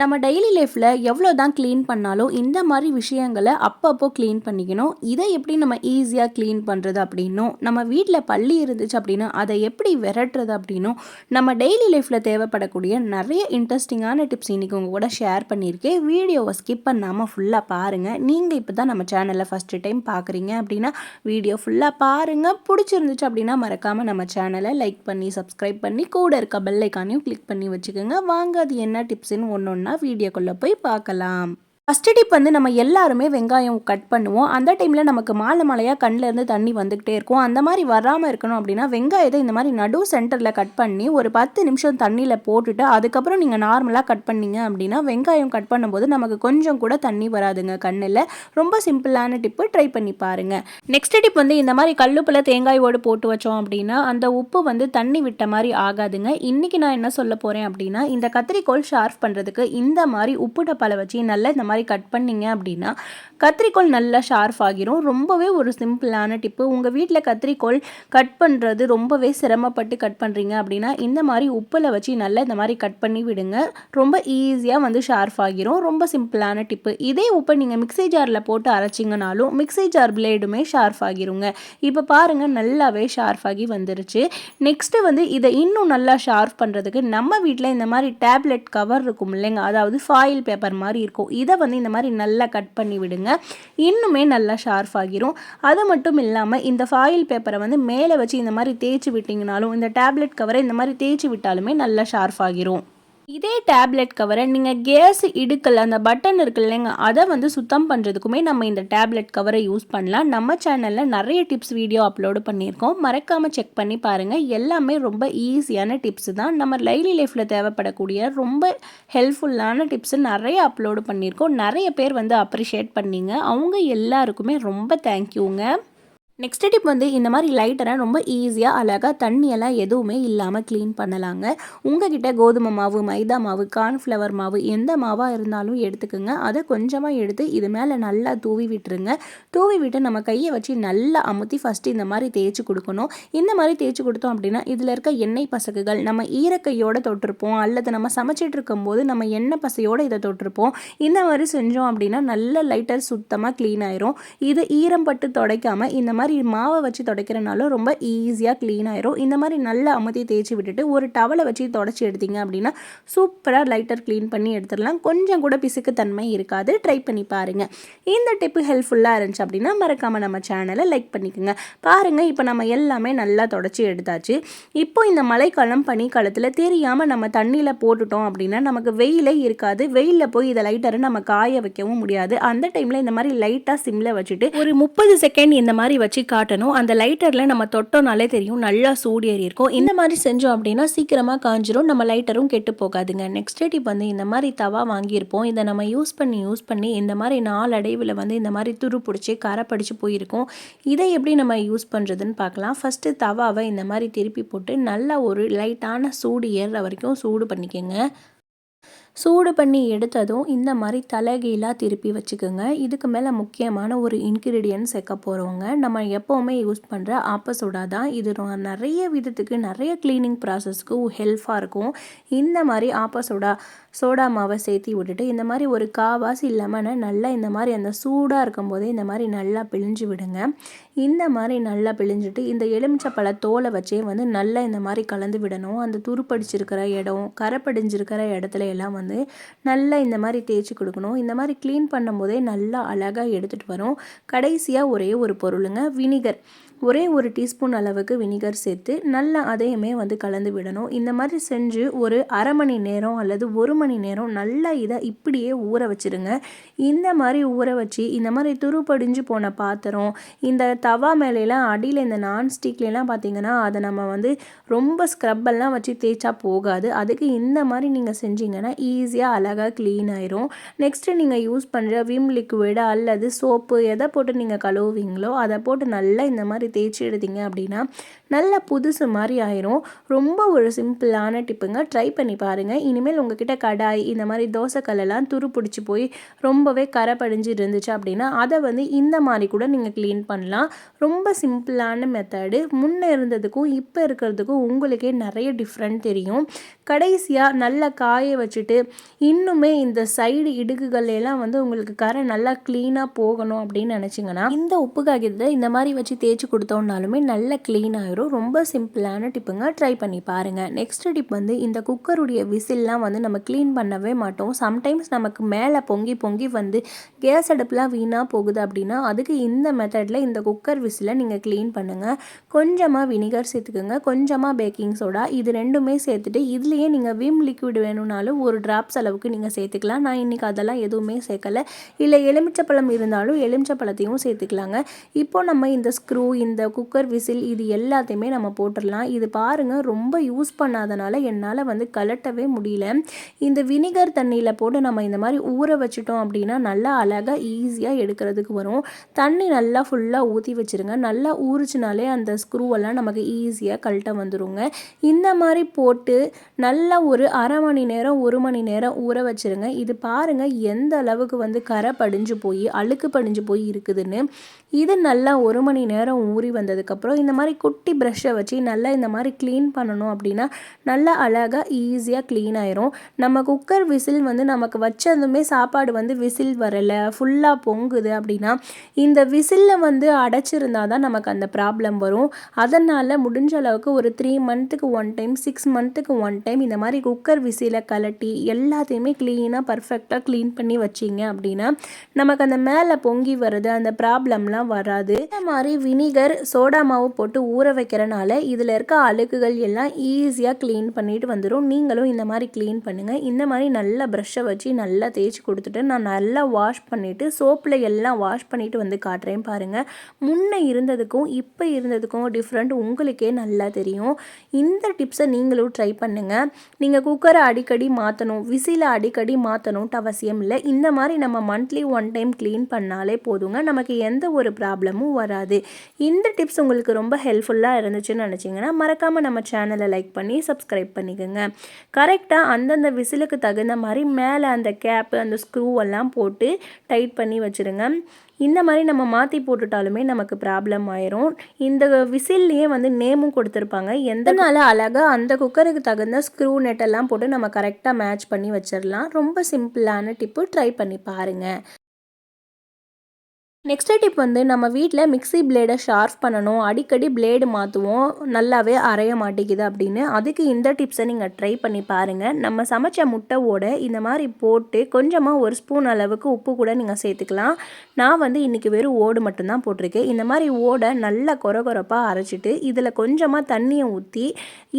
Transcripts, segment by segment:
நம்ம டெய்லி லைஃப்பில் எவ்வளோ தான் க்ளீன் பண்ணாலும் இந்த மாதிரி விஷயங்களை அப்பப்போ க்ளீன் பண்ணிக்கணும். இதை எப்படி நம்ம ஈஸியாக க்ளீன் பண்ணுறது அப்படின்னும் நம்ம வீட்டில் பள்ளி இருந்துச்சு அப்படின்னா அதை எப்படி விரட்டுறது அப்படின்னும் நம்ம டெய்லி லைஃப்பில் தேவைப்படக்கூடிய நிறைய இன்ட்ரெஸ்டிங்கான டிப்ஸ் இன்றைக்கி உங்கள் கூட ஷேர் பண்ணியிருக்கேன். வீடியோவை ஸ்கிப் பண்ணாமல் ஃபுல்லாக பாருங்கள் நீங்கள் இப்போ தான் நம்ம சேனலில் ஃபஸ்ட்டு டைம் பார்க்குறீங்க அப்படின்னா வீடியோ ஃபுல்லாக பாருங்கள் பிடிச்சிருந்துச்சு அப்படின்னா மறக்காமல் நம்ம சேனலை லைக் பண்ணி சப்ஸ்கிரைப் பண்ணி கூட இருக்க பெல்லைக்கானையும் கிளிக் பண்ணி வச்சுக்கோங்க. வாங்க அது என்ன டிப்ஸுன்னு ஒன்று ஒன்றா வீடியோக்குள்ளே போய் பார்க்கலாம். ஃபஸ்ட்டு டிப் வந்து நம்ம எல்லாருமே வெங்காயம் கட் பண்ணுவோம். அந்த டைமில் நமக்கு மாலை மாலையாக கண்ணில் இருந்து தண்ணி வந்துக்கிட்டே இருக்கும். அந்த மாதிரி வராமல் இருக்கணும் அப்படின்னா வெங்காயத்தை இந்த மாதிரி நடு சென்டரில் கட் பண்ணி ஒரு பத்து நிமிஷம் தண்ணியில் போட்டுட்டு அதுக்கப்புறம் நீங்கள் நார்மலாக கட் பண்ணீங்க அப்படின்னா வெங்காயம் கட் பண்ணும்போது நமக்கு கொஞ்சம் கூட தண்ணி வராதுங்க கண்ணில். ரொம்ப சிம்பிளான டிப்பு ட்ரை பண்ணி பாருங்கள் நெக்ஸ்ட் டிப் வந்து இந்த மாதிரி கல்லுப்பில் தேங்காயோடு போட்டு வச்சோம் அப்படின்னா அந்த உப்பு வந்து தண்ணி விட்ட மாதிரி ஆகாதுங்க. இன்றைக்கி நான் என்ன சொல்ல போகிறேன் அப்படின்னா இந்த கத்திரிக்கோள் ஷார்ப் பண்ணுறதுக்கு இந்த மாதிரி உப்பு பழ வச்சு நல்லா இந்த மாதிரி மாதிரி கட் பண்ணிங்க அப்படின்னா கத்திரிக்கோள் நல்லா ஷார்ப் ஆகிரும். ரொம்பவே ஒரு சிம்பிளான டிப்பு உங்கள் வீட்டில் கத்திரிக்கோள் கட் பண்ணுறது ரொம்பவே சிரமப்பட்டு கட் பண்ணுறீங்க அப்படின்னா இந்த மாதிரி உப்பில் வச்சு நல்லா இந்த மாதிரி கட் பண்ணி விடுங்க. ரொம்ப ஈஸியாக வந்து ஷார்ப் ஆகிரும். ரொம்ப சிம்பிளான டிப்பு இதே உப்பை நீங்கள் மிக்சி ஜாரில் போட்டு அரைச்சிங்கனாலும் மிக்சி ஜார் பிளேடுமே ஷார்ப் ஆகிருங்க. இப்போ பாருங்கள் நல்லாவே ஷார்ப் ஆகி வந்துருச்சு. நெக்ஸ்ட்டு வந்து இதை இன்னும் நல்லா ஷார்ப் பண்ணுறதுக்கு நம்ம வீட்டில் இந்த மாதிரி டேப்லெட் கவர் இருக்கும் இல்லைங்க? அதாவது ஃபாயில் பேப்பர் மாதிரி இருக்கும். இதை வந்து வந்து இந்த மாதிரி நல்லா கட் பண்ணி விடுங்க. இன்னுமே நல்லா ஷார்ப் ஆகிரும். அது மட்டும் இல்லாமல் இந்த ஃபாயில் பேப்பரை வந்து மேலே வச்சு இந்த மாதிரி தேய்ச்சி விட்டிங்கனாலும் இந்த டேப்லெட் கவரை இந்த மாதிரி தேய்ச்சி விட்டாலுமே நல்லா ஷார்ப் ஆகிரும். இதே டேப்லெட் கவரை நீங்கள் கேஸ் இடுக்கல் அந்த பட்டன் இருக்கு இல்லைங்க அதை வந்து சுத்தம் பண்ணுறதுக்குமே நம்ம இந்த டேப்லெட் கவரை யூஸ் பண்ணலாம். நம்ம சேனலில் நிறைய டிப்ஸ் வீடியோ அப்லோடு பண்ணியிருக்கோம். மறக்காமல் செக் பண்ணி பாருங்கள் எல்லாமே ரொம்ப ஈஸியான டிப்ஸ் தான். நம்ம லைலி லைஃப்பில் தேவைப்படக்கூடிய ரொம்ப ஹெல்ப்ஃபுல்லான டிப்ஸு நிறைய அப்லோடு பண்ணியிருக்கோம். நிறைய பேர் வந்து அப்ரிஷியேட் பண்ணிங்க. அவங்க எல்லாருக்குமே ரொம்ப தேங்க்யூங்க நெக்ஸ்ட் டிப் வந்து இந்த மாதிரி லைட்டரை ரொம்ப ஈஸியாக அழகாக தண்ணியெல்லாம் எதுவுமே இல்லாமல் க்ளீன் பண்ணலாங்க. உங்ககிட்ட கோதுமை மாவு மைதா மாவு கார்ன்ஃப்ளவர் மாவு எந்த மாவாக இருந்தாலும் எடுத்துக்கோங்க. அதை கொஞ்சமாக எடுத்து இது மேலே நல்லா தூவி விட்டுருங்க. தூவி விட்டு நம்ம கையை வச்சு நல்லா அமுத்தி ஃபஸ்ட்டு இந்த மாதிரி தேய்ச்சி கொடுக்கணும். இந்த மாதிரி தேய்ச்சி கொடுத்தோம் அப்படின்னா இதில் இருக்க எண்ணெய் பசகுகள் நம்ம ஈரக்கையோடு தொட்டிருப்போம். அல்லது நம்ம சமைச்சிட்டு இருக்கும்போது நம்ம எண்ணெய் பசையோடு இதை தொட்டிருப்போம். இந்த மாதிரி செஞ்சோம் அப்படின்னா நல்ல லைட்டர் சுத்தமாக க்ளீன் ஆயிரும். இது ஈரம் பட்டு துடைக்காமல் இந்த மாதிரி மாதிரி மாவை வச்சு துடைக்கிறனால ரொம்ப ஈஸியாக க்ளீன் ஆயிரும். இந்த மாதிரி நல்லா அமுத்தி தேய்ச்சி விட்டுட்டு ஒரு டவலை வச்சு தொடச்சி எடுத்தீங்க அப்படின்னா சூப்பராக லைட்டர் க்ளீன் பண்ணி எடுத்துடலாம். கொஞ்சம் கூட பிசுக்கு தன்மை இருக்காது. ட்ரை பண்ணி பாருங்கள் இந்த டிப்பு ஹெல்ப்ஃபுல்லாக இருந்துச்சு அப்படின்னா மறக்காமல் நம்ம சேனலை லைக் பண்ணிக்கோங்க. பாருங்கள் இப்போ நம்ம எல்லாமே நல்லா தொடச்சி எடுத்தாச்சு. இப்போ இந்த மழைக்காலம் பனிக்காலத்தில் தெரியாமல் நம்ம தண்ணியில் போட்டுட்டோம் அப்படின்னா நமக்கு வெயிலே இருக்காது. வெயிலில் போய் இதை லைட்டரை நம்ம காய வைக்கவும் முடியாது. அந்த டைமில் இந்த மாதிரி லைட்டாக சிம்மில் வச்சுட்டு ஒரு முப்பது செகண்ட் இந்த மாதிரி வச்சு வச்சு காட்டணும். அந்த லைட்டரில் நம்ம தொட்டோனாலே தெரியும். நல்லா சூடு இருக்கும். இந்த மாதிரி செஞ்சோம் அப்படின்னா சீக்கிரமாக காஞ்சிரும். நம்ம லைட்டரும் கெட்டு போகாதுங்க. நெக்ஸ்ட் டிப் வந்து இந்த மாதிரி தவா வாங்கியிருப்போம். இதை நம்ம யூஸ் பண்ணி யூஸ் பண்ணி இந்த மாதிரி நாளடைவில் வந்து இந்த மாதிரி துரு பிடிச்சி கரை படித்து போயிருக்கும். இதை எப்படி நம்ம யூஸ் பண்ணுறதுன்னு பார்க்கலாம். ஃபஸ்ட்டு தவாவை இந்த மாதிரி திருப்பி போட்டு நல்லா ஒரு லைட்டான சூடு ஏறுற வரைக்கும் சூடு பண்ணிக்கோங்க. சூடு பண்ணி எடுத்ததும் இந்த மாதிரி தலைகீழாக திருப்பி வச்சுக்கோங்க. இதுக்கு மேலே முக்கியமான ஒரு இன்க்ரீடியன்ட் சேர்க்க போகிறவங்க நம்ம எப்போவுமே யூஸ் பண்ணுற ஆப்பசோடா தான். இது நிறைய விதத்துக்கு நிறைய க்ளீனிங் ப்ராசஸ்க்கு ஹெல்ப்பாக இருக்கும். இந்த மாதிரி ஆப்பசோடா சோடா மாவை சேர்த்தி விட்டுட்டு இந்த மாதிரி ஒரு காவாசி லெமனை நல்லா இந்த மாதிரி அந்த சூடாக இருக்கும் போதே இந்த மாதிரி நல்லா பிழிஞ்சு விடுங்க. இந்த மாதிரி நல்லா பிழிஞ்சிட்டு இந்த எலுமிச்சப்பழ தோலை வச்சே வந்து நல்லா இந்த மாதிரி கலந்து விடணும். அந்த துருப்படிச்சிருக்கிற இடம் கரைப்படிஞ்சிருக்கிற இடத்துல எல்லாம் வந்து நல்லா இந்த மாதிரி தேய்ச்சி கொடுக்கணும். இந்த மாதிரி க்ளீன் பண்ணும்போதே நல்லா அழகாக எடுத்துகிட்டு வரும். கடைசியாக ஒரே ஒரு பொருளுங்க வினிகர். ஒரே ஒரு டீஸ்பூன் அளவுக்கு வினிகர் சேர்த்து நல்லா அதையுமே வந்து கலந்து விடணும். இந்த மாதிரி செஞ்சு ஒரு அரை மணி நேரம் அல்லது ஒரு மணி நேரம் நல்லா இதை இப்படியே ஊற வச்சுருங்க. இந்த மாதிரி ஊற வச்சு இந்த மாதிரி துருப்படிஞ்சு போன பாத்திரம் இந்த தவா மேலையெல்லாம் அடியில் இந்த நான்ஸ்டிக்லாம் பார்த்தீங்கன்னா அதை நம்ம வந்து ரொம்ப ஸ்க்ரப்பெல்லாம் வச்சு தேய்ச்சா போகாது. அதுக்கு இந்த மாதிரி நீங்கள் செஞ்சீங்கன்னா ஈஸியாக அழகாக க்ளீன் ஆயிரும். நெக்ஸ்ட்டு நீங்கள் யூஸ் பண்ணுற விம் லிக்விட் அல்லது சோப்பு எதை போட்டு நீங்கள் கழுவுவீங்களோ அதை போட்டு நல்லா இந்த மாதிரி தேய்ச்சி எடுத்தீங்க அப்படின்னா நல்ல புதுசு மாதிரி ஆயிரும். ரொம்ப ஒரு சிம்பிளான டிப்புங்க. ட்ரை பண்ணி பாருங்கள் இனிமேல் உங்ககிட்ட கடாய் இந்த மாதிரி தோசைக்கல்லாம் துரு பிடிச்சி போய் ரொம்பவே கரை படிஞ்சு இருந்துச்சு அப்படின்னா அதை வந்து இந்த மாதிரி கூட நீங்கள் க்ளீன் பண்ணலாம். ரொம்ப சிம்பிளான மெத்தடு முன்னே இருந்ததுக்கும் இப்போ இருக்கிறதுக்கும் உங்களுக்கே நிறைய டிஃப்ரெண்ட் தெரியும். கடைசியாக நல்லா காய வச்சுட்டு இன்னுமே இந்த சைடு இடுக்குகள் எல்லாம் வந்து உங்களுக்கு கரை நல்லா க்ளீனாக போகணும் அப்படின்னு நினச்சிங்கன்னா இந்த உப்பு காகிதத்தை இந்த மாதிரி வச்சு தேய்ச்சி கொடுத்தோன்னாலுமே நல்லா க்ளீன் ஆயிரும். ரொம்ப சிம்பிளான டிப்புங்க ட்ரை பண்ணி பாருங்கள் நெக்ஸ்ட் டிப் வந்து இந்த குக்கருடைய விசில்லாம் வந்து நம்ம க்ளீன் பண்ணவே மாட்டோம். சம்டைம்ஸ் நமக்கு மேலே பொங்கி பொங்கி வந்து கேஸ் அடுப்புலாம் வீணாக போகுது அப்படின்னா அதுக்கு இந்த மெத்தடில் இந்த குக்கர் விசிலை நீங்கள் க்ளீன் பண்ணுங்கள் கொஞ்சமாக வினிகர் சேர்த்துக்குங்க. கொஞ்சமாக பேக்கிங் சோடா இது ரெண்டுமே சேர்த்துட்டு இதுலேயே நீங்கள் விம் லிக்விட் வேணும்னாலும் ஒரு ட்ராப்ஸ் அளவுக்கு நீங்கள் சேர்த்துக்கலாம். நான் இன்றைக்கி அதெல்லாம் எதுவுமே சேர்க்கலை. இல்லை எலுமிச்சப்பழம் இருந்தாலும் எலுமிச்சப்பழத்தையும் சேர்த்துக்கலாங்க. இப்போ நம்ம இந்த ஸ்க்ரூ இந்த இந்த குக்கர் விசில் இது எல்லாத்தையுமே நம்ம போட்டுடலாம். இது பாருங்கள் ரொம்ப யூஸ் பண்ணாதனால என்னால் வந்து கலட்டவே முடியல. இந்த வினிகர் தண்ணியில் போட்டு நம்ம இந்த மாதிரி ஊற வச்சுட்டோம் அப்படின்னா நல்லா அழகாக ஈஸியாக எடுக்கிறதுக்கு வரும். தண்ணி நல்லா ஃபுல்லாக ஊற்றி வச்சுருங்க. நல்லா ஊறிச்சினாலே அந்த ஸ்க்ரூவெல்லாம் நமக்கு ஈஸியாக கழட்ட வந்துடுங்க இந்த மாதிரி போட்டு நல்லா ஒரு அரை மணி நேரம் ஒரு மணி நேரம் ஊற வச்சுருங்க. இது பாருங்கள் எந்த அளவுக்கு வந்து கரை படிஞ்சு போய் அழுக்கு படிஞ்சு போய் இருக்குதுன்னு. இது நல்லா ஒரு மணி நேரம் ஊறி வந்ததுக்கப்புறம் இந்த மாதிரி குட்டி ப்ரஷ்ஷை வச்சு நல்லா இந்த மாதிரி க்ளீன் பண்ணணும் அப்படின்னா நல்லா அழகாக ஈஸியாக க்ளீன் ஆயிரும். நம்ம குக்கர் விசில் வந்து நமக்கு வச்சதுமே சாப்பாடு வந்து விசில் வரலை ஃபுல்லாக பொங்குது அப்படின்னா இந்த விசிலில் வந்து அடைச்சிருந்தா தான் நமக்கு அந்த ப்ராப்ளம் வரும். அதனால் முடிஞ்ச அளவுக்கு ஒரு த்ரீ மந்த்துக்கு ஒன் டைம் சிக்ஸ் மந்த்துக்கு ஒன் டைம் இந்த மாதிரி குக்கர் விசிலை கலட்டி எல்லாத்தையுமே க்ளீனாக பர்ஃபெக்டாக க்ளீன் பண்ணி வச்சிங்க அப்படின்னா நமக்கு அந்த மேலே பொங்கி வருது அந்த ப்ராப்ளம்லாம் வராது. இந்த மாதிரி வினிகர் சோடா மாவு போட்டு ஊற வைக்கிறனால இதில் இருக்க அழுக்குகள் எல்லாம் ஈஸியாக க்ளீன் பண்ணிட்டு வந்துடும் நீங்களும் இந்த மாதிரி க்ளீன் பண்ணுங்கள் இந்த மாதிரி நல்லா ப்ரஷ்ஷை வச்சு நல்லா தேய்ச்சி கொடுத்துட்டு நான் நல்லா வாஷ் பண்ணிவிட்டு சோப்பில் எல்லாம் வாஷ் பண்ணிவிட்டு வந்து காட்டுறேன் பாருங்கள் முன்னே இருந்ததுக்கும் இப்போ இருந்ததுக்கும் டிஃப்ரெண்ட் உங்களுக்கே நல்லா தெரியும். இந்த டிப்ஸை நீங்களும் ட்ரை பண்ணுங்கள் நீங்கள் குக்கரை அடிக்கடி மாற்றணும் விசில அடிக்கடி மாற்றணுன்ட்டு அவசியம் இல்லை. இந்த மாதிரி நம்ம மந்த்லி ஒன் டைம் க்ளீன் பண்ணாலே போதுங்க. நமக்கு எந்த ஒரு ப்ராப்ளமும் வராது. இந்த டிப்ஸ் உங்களுக்கு ரொம்ப ஹெல்ப்ஃபுல்லாக இருந்துச்சுன்னு நினச்சிங்கன்னா மறக்காமல் நம்ம சேனலை லைக் பண்ணி சப்ஸ்கிரைப் பண்ணிக்கோங்க. கரெக்டாக அந்தந்த விசிலுக்கு தகுந்த மாதிரி மேலே அந்த கேப்பு அந்த ஸ்க்ரூ எல்லாம் போட்டு டைட் பண்ணி வச்சுருங்க. இந்த மாதிரி நம்ம மாற்றி போட்டுட்டாலுமே நமக்கு ப்ராப்ளம் ஆயிரும். இந்த விசில்லையே வந்து நேமும் கொடுத்துருப்பாங்க. எந்தனால அழகாக அந்த குக்கருக்கு தகுந்த ஸ்க்ரூ நெட்டெல்லாம் போட்டு நம்ம கரெக்டாக மேட்ச் பண்ணி வச்சிடலாம் ரொம்ப சிம்பிளான டிப்பு ட்ரை பண்ணி பாருங்கள் நெக்ஸ்ட் டிப் வந்து நம்ம வீட்டில் மிக்சி பிளேடை ஷார்ப் பண்ணணும். அடிக்கடி பிளேடு மாற்றுவோம் நல்லாவே அரைய மாட்டேங்குது அப்படின்னு. அதுக்கு இந்த டிப்ஸை நீங்கள் ட்ரை பண்ணி பாருங்கள் நம்ம சமைச்ச முட்டை ஓடை இந்த மாதிரி போட்டு கொஞ்சமாக ஒரு ஸ்பூன் அளவுக்கு உப்பு கூட நீங்கள் சேர்த்துக்கலாம். நான் வந்து இன்றைக்கி வெறும் ஓடு மட்டும்தான் போட்டிருக்கேன். இந்த மாதிரி ஓடை நல்லா கொர கொரப்பாக அரைச்சிட்டு இதில் கொஞ்சமாக தண்ணியை ஊற்றி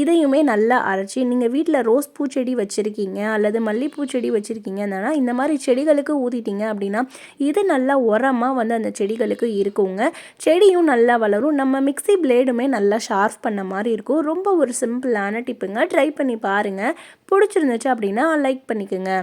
இதையுமே நல்லா அரைச்சி நீங்கள் வீட்டில் ரோஸ் பூச்செடி வச்சுருக்கீங்க அல்லது மல்லிகைப்பூ செடி வச்சுருக்கீங்கன்னா இந்த மாதிரி செடிகளுக்கு ஊற்றிட்டீங்க அப்படின்னா இது நல்லா உரமாக வந்து வந்து அந்த செடிகளுக்கு இருக்குங்க. செடியும் நல்லா வளரும். நம்ம மிக்சி பிளேடுமே நல்லா ஷார்ப் பண்ண மாதிரி இருக்கும். ரொம்ப ஒரு சிம்பிளான டிப்புங்க. ட்ரை பண்ணி பாருங்கள் பிடிச்சிருந்துச்சு அப்படின்னா லைக் பண்ணிக்கோங்க.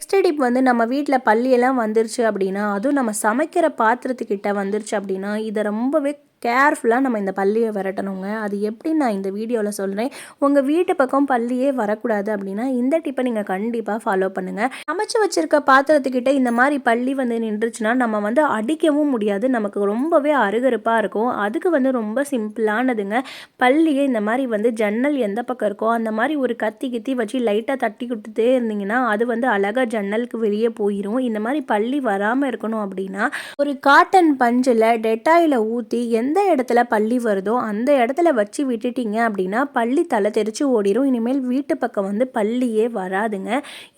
நெக்ஸ்ட் டிப் வந்து நம்ம வீட்டில் பள்ளியெல்லாம் வந்துருச்சு அப்படின்னா அதுவும் நம்ம சமைக்கிற பாத்திரத்துக்கிட்ட வந்துருச்சு அப்படின்னா இதை ரொம்பவே கேர்ஃபுல்லாக நம்ம இந்த பள்ளியை விரட்டணுங்க. அது எப்படி நான் இந்த வீடியோவில் சொல்கிறேன் உங்கள் வீட்டு பக்கம் பள்ளியே வரக்கூடாது அப்படின்னா இந்த டிப்பை நீங்கள் கண்டிப்பாக ஃபாலோ பண்ணுங்கள் அமைச்சு வச்சுருக்க பாத்திரத்துக்கிட்ட இந்த மாதிரி பள்ளி வந்து நின்றுச்சுன்னா நம்ம வந்து அடிக்கவும் முடியாது. நமக்கு ரொம்பவே அருகருப்பாக இருக்கும். அதுக்கு வந்து ரொம்ப சிம்பிளானதுங்க. பள்ளியை இந்த மாதிரி வந்து ஜன்னல் எந்த பக்கம் இருக்கோ அந்த மாதிரி ஒரு கத்தி கித்தி வச்சு லைட்டாக தட்டி கொடுத்துட்டே இருந்தீங்கன்னா அது வந்து அழகாக ஜன்னலுக்கு வெளியே போயிடும் இந்த மாதிரி பள்ளி வராமல் இருக்கணும் அப்படின்னா ஒரு காட்டன் பஞ்சில் டெட்டாயில் ஊற்றி எந்த எந்த இடத்துல பள்ளி வருதோ அந்த இடத்துல வச்சு விட்டுட்டீங்க அப்படின்னா பள்ளி தலை தெரிச்சு ஓடிடும் இனிமேல் வீட்டு பக்கம் வந்து பள்ளியே வராதுங்க.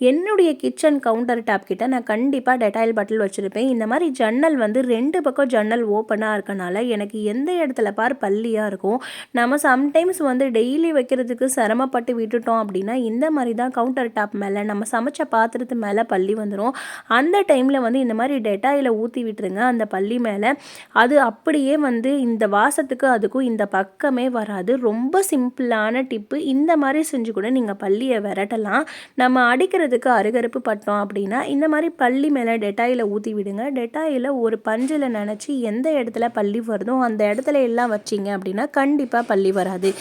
என்னுடைய கிச்சன் கவுண்டர் டாப் கிட்ட நான் கண்டிப்பாக டெட்டாயில் பாட்டில் வச்சுருப்பேன். இந்த மாதிரி ஜன்னல் வந்து ரெண்டு பக்கம் ஜன்னல் ஓப்பனாக இருக்கனால எனக்கு எந்த இடத்துல பார் பள்ளியாக இருக்கும். நம்ம சம்டைம்ஸ் வந்து டெய்லி வைக்கிறதுக்கு சிரமப்பட்டு விட்டுட்டோம் அப்படின்னா இந்த மாதிரி தான் கவுண்டர் டாப் மேலே நம்ம சமைச்ச பாத்திரத்து மேலே பள்ளி வந்துடும் அந்த டைமில் வந்து இந்த மாதிரி டெட்டாயில் ஊற்றி விட்டுருங்க. அந்த பள்ளி மேலே. அது அப்படியே வந்து இந்த வாசத்துக்கு அதுக்கும் இந்த பக்கமே வராது. ரொம்ப சிம்பிளான டிப்பு. இந்த மாதிரி செஞ்சு கூட நீங்கள் பள்ளியை விரட்டலாம். நம்ம அடிக்கிறதுக்கு அருகருப்பு பட்டோம் அப்படின்னா இந்த மாதிரி பள்ளி மேலே டெட்டாயில் ஊற்றி விடுங்க. டெட்டாயில் ஒரு பஞ்சில் நினச்சி எந்த இடத்துல பள்ளி வருதோ அந்த இடத்துல எல்லாம் வச்சிங்க அப்படின்னா கண்டிப்பாக பள்ளி வராது.